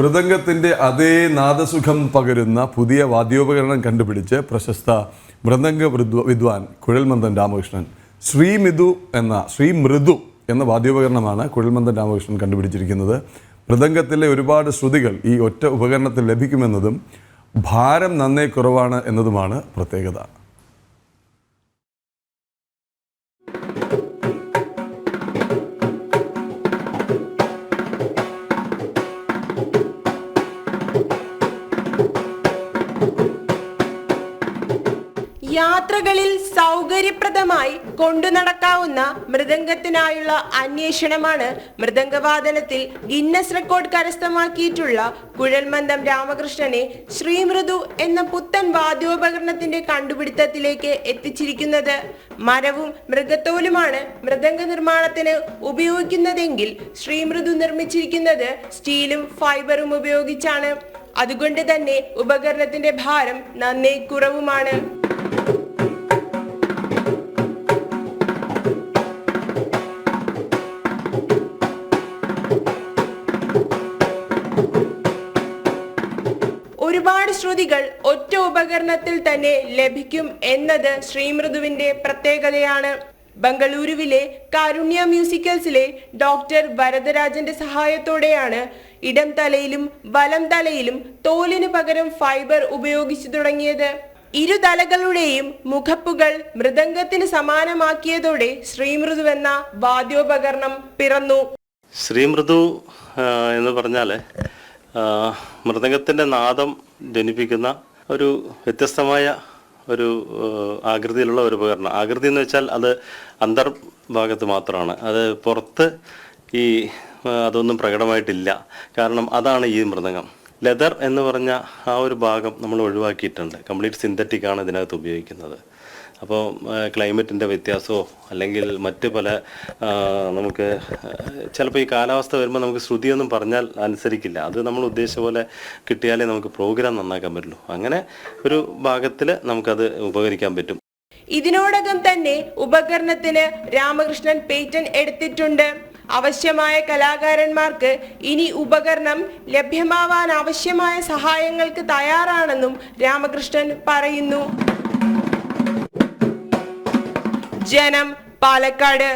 മൃദംഗത്തിന്റെ അതേ നാദസുഖം പകരുന്ന പുതിയ വാദ്യോപകരണം കണ്ടുപിടിച്ച് പ്രശസ്ത മൃദംഗ വിദ്വ- വിദ്വാൻ കുഴൽമന്ദൻ രാമകൃഷ്ണൻ. ശ്രീമിതു എന്ന ശ്രീ മൃദു എന്ന വാദ്യോപകരണമാണ് കുഴൽമന്ദൻ രാമകൃഷ്ണൻ കണ്ടുപിടിച്ചിരിക്കുന്നത്. മൃദംഗത്തിലെ ഒരുപാട് ശ്രുതികൾ ഈ ഒറ്റ ഉപകരണത്തിൽ ലഭിക്കുമെന്നതും ഭാരം നന്നേ കുറവാണ് എന്നതുമാണ് പ്രത്യേകത. Thank you. യാത്രകളിൽ സൗകര്യപ്രദമായി കൊണ്ടു നടക്കാവുന്ന മൃദംഗത്തിനായുള്ള അന്വേഷണമാണ് മൃദംഗവാദനത്തിൽ ഗിന്നസ് റെക്കോർഡ് കരസ്ഥമാക്കിയിട്ടുള്ള കുഴൽമന്ദം രാമകൃഷ്ണനെ ശ്രീമൃദു എന്ന പുത്തൻ വാദ്യോപകരണത്തിന്റെ കണ്ടുപിടുത്തത്തിലേക്ക് എത്തിച്ചിരിക്കുന്നത്. മരവും മൃഗത്തോലുമാണ് മൃദംഗ നിർമ്മാണത്തിന് ഉപയോഗിക്കുന്നതെങ്കിൽ ശ്രീമൃദു നിർമ്മിച്ചിരിക്കുന്നത് സ്റ്റീലും ഫൈബറും ഉപയോഗിച്ചാണ്. അതുകൊണ്ട് തന്നെ ഉപകരണത്തിന്റെ ഭാരം നന്നേ കുറവുമാണ്. ഒരുപാട് ശ്രുതികൾ ഒറ്റ ഉപകരണത്തിൽ തന്നെ ലഭിക്കും എന്നത് ശ്രീമൃദുവിന്റെ പ്രത്യേകതയാണ്. ബംഗളൂരുവിലെ കാരുണ്യ മ്യൂസിക്കൽസിലെ ഡോക്ടർ വരദരാജന്റെ സഹായത്തോടെയാണ് ഇടം തലയിലും വലം തലയിലും തോലിന് പകരം ഫൈബർ ഉപയോഗിച്ചു തുടങ്ങിയത്. ഇരു തലകളുടെയും മുഖപ്പുകൾ മൃദംഗത്തിന് സമാനമാക്കിയതോടെ ശ്രീമൃദു എന്ന വാദ്യോപകരണം പിറന്നു. ശ്രീമൃദു എന്ന് പറഞ്ഞാൽ മൃദംഗത്തിന്റെ നാദം ജനിപ്പിക്കുന്ന ഒരു വ്യത്യസ്തമായ ഒരു ആകൃതിയിലുള്ള ഒരു ഉപകരണം. ആകൃതി എന്ന് വെച്ചാൽ അത് അന്തർഭാഗത്ത് മാത്രമാണ്. അത് പുറത്ത് ഈ അതൊന്നും പ്രകടമായിട്ടില്ല. കാരണം അതാണ് ഈ മൃദംഗം. ലെതർ എന്ന് പറഞ്ഞ ആ ഒരു ഭാഗം നമ്മൾ ഒഴിവാക്കിയിട്ടുണ്ട്. കംപ്ലീറ്റ് സിന്തറ്റിക് ആണ് ഇതിനകത്ത് ഉപയോഗിക്കുന്നത്. അപ്പോൾ ക്ലൈമറ്റിന്റെ വ്യത്യാസമോ അല്ലെങ്കിൽ മറ്റ് പല നമുക്ക് ചിലപ്പോൾ ഈ കാലാവസ്ഥ വരുമ്പോൾ നമുക്ക് ശ്രുതിയൊന്നും പറഞ്ഞാൽ അനുസരിക്കില്ല. അത് നമ്മൾ ഉദ്ദേശിച്ച പോലെ കിട്ടിയാലേ നമുക്ക് പ്രോഗ്രാം നന്നാക്കാൻ പറ്റുള്ളൂ. അങ്ങനെ ഒരു ഭാഗത്തിൽ നമുക്കത് ഉപകരിക്കാൻ പറ്റും. ഇതിനോടകം തന്നെ ഉപകരണത്തിന് രാമകൃഷ്ണൻ പേറ്റന്റ് എടുത്തിട്ടുണ്ട്. ആവശ്യമായ കലാകാരന്മാർക്ക് ഇനി ഉപകരണം ലഭ്യമാവാൻ ആവശ്യമായ സഹായങ്ങൾക്ക് തയ്യാറാണെന്നും രാമകൃഷ്ണൻ പറയുന്നു. ജനം പാലക്കാട്.